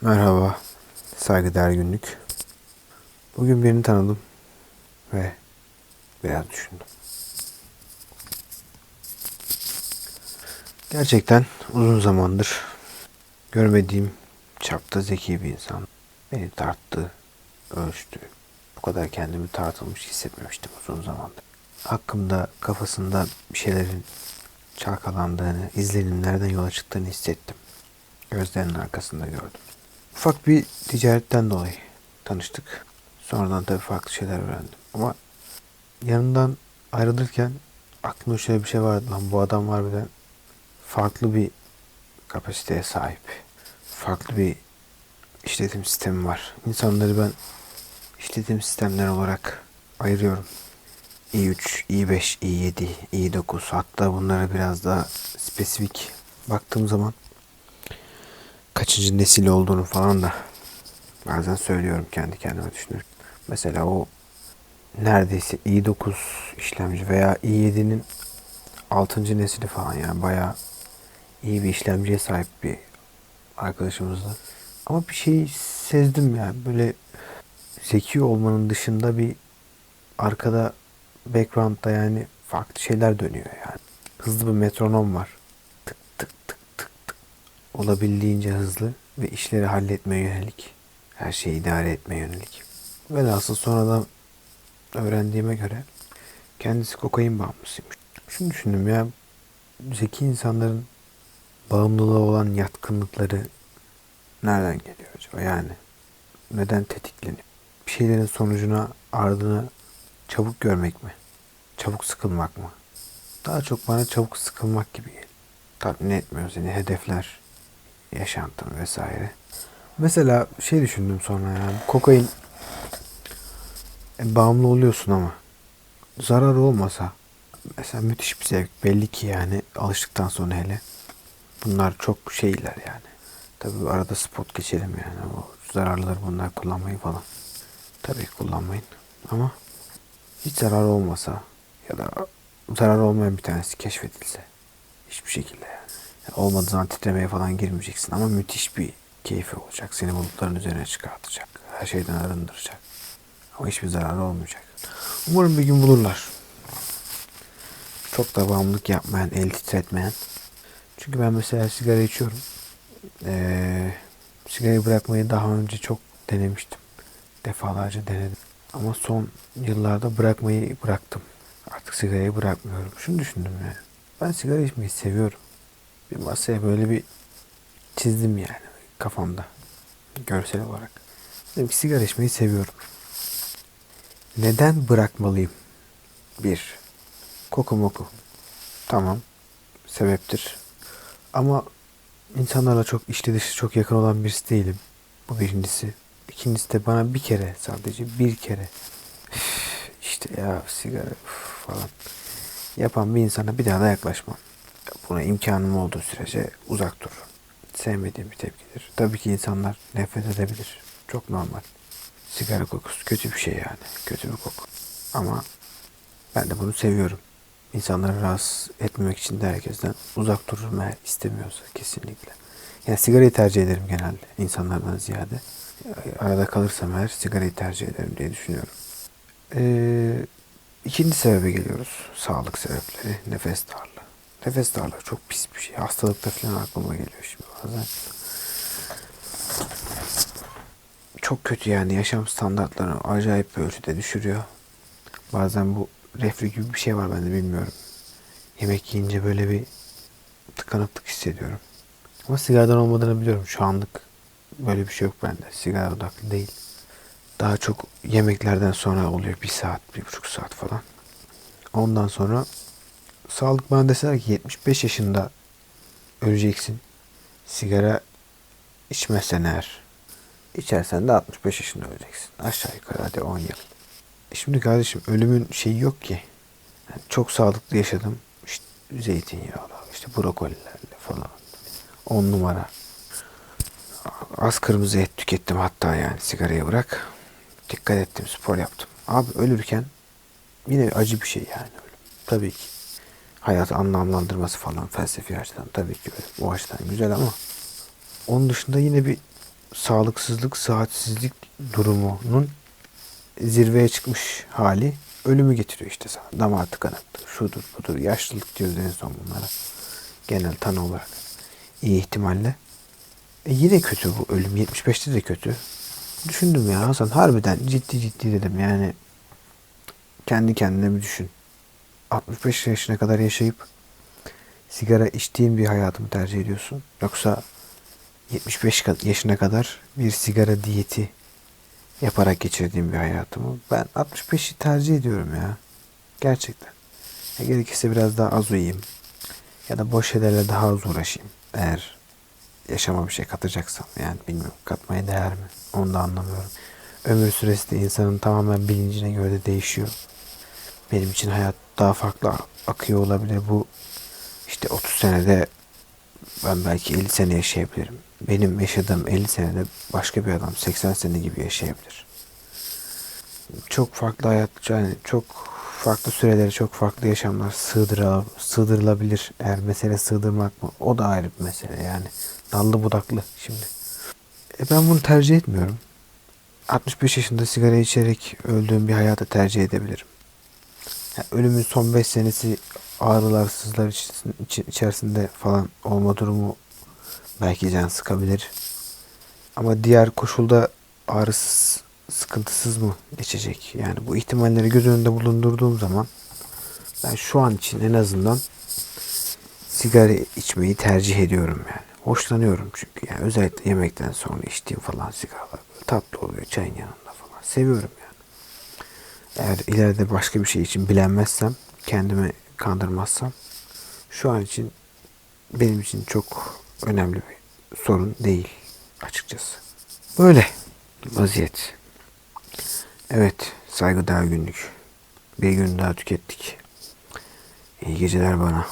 Merhaba, saygıdeğer günlük. Bugün birini tanıdım ve biraz düşündüm. Gerçekten uzun zamandır görmediğim çapta zeki bir insan. Beni tarttı, ölçtü. Bu kadar kendimi tartılmış hissetmemiştim uzun zamandır. Hakkımda, kafasında bir şeylerin çalkalandığını, izlenimlerden yola çıktığını hissettim. Gözlerinin arkasında gördüm. Ufak bir ticaretten dolayı tanıştık. Sonradan tabii farklı şeyler öğrendim. Ama yanından ayrılırken aklımda şöyle bir şey vardı. Lan bu adam harbiden farklı bir kapasiteye sahip. Farklı bir işletim sistemi var. İnsanları ben işletim sistemleri olarak ayırıyorum. i3, i5, i7, i9 hatta bunlara biraz daha spesifik baktığım zaman kaçıncı nesil olduğunu falan da bazen söylüyorum kendi kendime düşünürüm. Mesela o neredeyse i9 işlemci veya i7'nin 6. nesili falan yani bayağı iyi bir işlemciye sahip bir arkadaşımızdı. Ama bir şey sezdim yani böyle zeki olmanın dışında bir arkada background'da yani farklı şeyler dönüyor yani. Hızlı bir metronom var. Olabildiğince hızlı ve işleri halletmeye yönelik. Her şeyi idare etmeye yönelik. Velhasıl sonradan öğrendiğime göre kendisi kokain bağımlısıymış. Şunu düşündüm ya zeki insanların bağımlılığa olan yatkınlıkları nereden geliyor acaba? Yani neden tetikleniyor? Bir şeylerin sonucuna ardını çabuk görmek mi? Çabuk sıkılmak mı? Daha çok bana çabuk sıkılmak gibi. Tatmin etmiyor seni hedefler, yaşantın vesaire. Mesela şey düşündüm sonra yani kokain e, bağımlı oluyorsun ama zarar olmasa mesela müthiş bir zevk belli ki yani alıştıktan sonra hele bunlar çok şeyler yani. Tabii arada spot geçelim yani o zararlıları bunlar kullanmayın falan. Tabii kullanmayın ama hiç zarar olmasa ya da zarar olmayan bir tanesi keşfedilse hiçbir şekilde yani. Olmadığı zaman titremeye falan girmeyeceksin ama müthiş bir keyfi olacak. Seni bulutların üzerine çıkartacak. Her şeyden arındıracak. Ama hiçbir zararı olmayacak. Umarım bir gün bulurlar. Çok da bağımlılık yapmayan, el titretmeyen. Çünkü ben mesela sigara içiyorum. Ee, sigarayı bırakmayı daha önce çok denemiştim. Defalarca denedim. Ama son yıllarda bırakmayı bıraktım. Artık sigarayı bırakmıyorum. Şunu düşündüm yani. Ben sigara içmeyi seviyorum. Bir masaya böyle bir çizdim yani kafamda. Görsel olarak. Dedim ki sigara içmeyi seviyorum. Neden bırakmalıyım? Bir. Koku moku. Tamam. Sebeptir. Ama insanlarla çok içli dışı çok yakın olan birisi değilim. Bu birincisi. İkincisi de bana bir kere sadece bir kere "Üf, işte ya sigara üf" falan yapan bir insana bir daha da yaklaşmam. Buna imkanım olduğu sürece uzak dururum. Sevmediğim bir tepkidir. Tabii ki insanlar nefret edebilir. Çok normal. Sigara kokusu kötü bir şey yani. Kötü bir koku. Ama ben de bunu seviyorum. İnsanları rahatsız etmemek için de herkesten uzak dururum eğer istemiyorsa kesinlikle. Yani sigarayı tercih ederim genelde insanlardan ziyade. Arada kalırsam eğer sigarayı tercih ederim diye düşünüyorum. Ee, ikinci sebebe geliyoruz. Sağlık sebepleri. Nefes darlığı. Nefes darlığı çok pis bir şey. Hastalıkta falan aklıma geliyor şimdi bazen. Çok kötü yani yaşam standartlarını acayip bir ölçüde düşürüyor. Bazen bu reflü gibi bir şey var bende bilmiyorum. Yemek yiyince böyle bir tıkanıklık hissediyorum. Ama sigaradan olmadığını biliyorum. Şu anlık böyle bir şey yok bende. Sigara odaklı değil. Daha çok yemeklerden sonra oluyor. Bir saat, bir buçuk saat falan. Ondan sonra sağlık bana deseler ki 75 yaşında öleceksin. Sigara içmezsen eğer içersen de 65 yaşında öleceksin. Aşağı yukarı hadi 10 yıl. E Şimdi kardeşim ölümün şeyi yok ki. Yani çok sağlıklı yaşadım. İşte zeytinyağlı, işte brokolilerle falan. 10 numara. Az kırmızı et tükettim hatta yani sigarayı bırak. Dikkat ettim, spor yaptım. Abi ölürken yine acı bir şey yani ölüm. Tabii ki. Hayatı anlamlandırması falan felsefi açıdan tabii ki. O açıdan güzel ama onun dışında yine bir sağlıksızlık, sıhhatsizlik durumunun zirveye çıkmış hali ölümü getiriyor işte sana. Damar tıkanıklığı, şudur budur, yaşlılık diyoruz en son bunlara. Genel tanı olarak. İyi ihtimalle. E yine kötü bu ölüm. 75'te de kötü. Düşündüm ya Hasan harbiden ciddi ciddi dedim yani. Kendi kendine bir düşün. 65 yaşına kadar yaşayıp sigara içtiğin bir hayatımı tercih ediyorsun? Yoksa 75 ka- yaşına kadar bir sigara diyeti yaparak geçirdiğim bir hayatımı? Ben 65'i tercih ediyorum ya. Gerçekten. Ya gerekirse biraz daha az uyuyayım. Ya da boş şeylerle daha az uğraşayım. Eğer yaşama bir şey katacaksam yani bilmiyorum katmaya değer mi? Onu da anlamıyorum. Ömür süresi de insanın tamamen bilincine göre de değişiyor. Benim için hayat daha farklı akıyor olabilir. Bu işte 30 senede ben belki 50 sene yaşayabilirim. Benim yaşadığım 50 senede başka bir adam 80 sene gibi yaşayabilir. Çok farklı hayat, yani çok farklı süreleri, çok farklı yaşamlar sığdırıl, sığdırılabilir. Eğer mesele sığdırmak mı? O da ayrı bir mesele yani. Dallı budaklı şimdi. E ben bunu tercih etmiyorum. 65 yaşında sigara içerek öldüğüm bir hayatı tercih edebilirim. Yani ölümün son 5 senesi ağrılar, sızlar içerisinde, falan olma durumu belki can sıkabilir. Ama diğer koşulda ağrısız, sıkıntısız mı geçecek? Yani bu ihtimalleri göz önünde bulundurduğum zaman ben şu an için en azından sigara içmeyi tercih ediyorum yani. Hoşlanıyorum çünkü yani özellikle yemekten sonra içtiğim falan sigaralar tatlı oluyor çayın yanında falan. Seviyorum yani. Eğer ileride başka bir şey için bilenmezsem, kendimi kandırmazsam şu an için benim için çok önemli bir sorun değil açıkçası. Böyle vaziyet. Evet, saygıdeğer günlük. Bir gün daha tükettik. İyi geceler bana.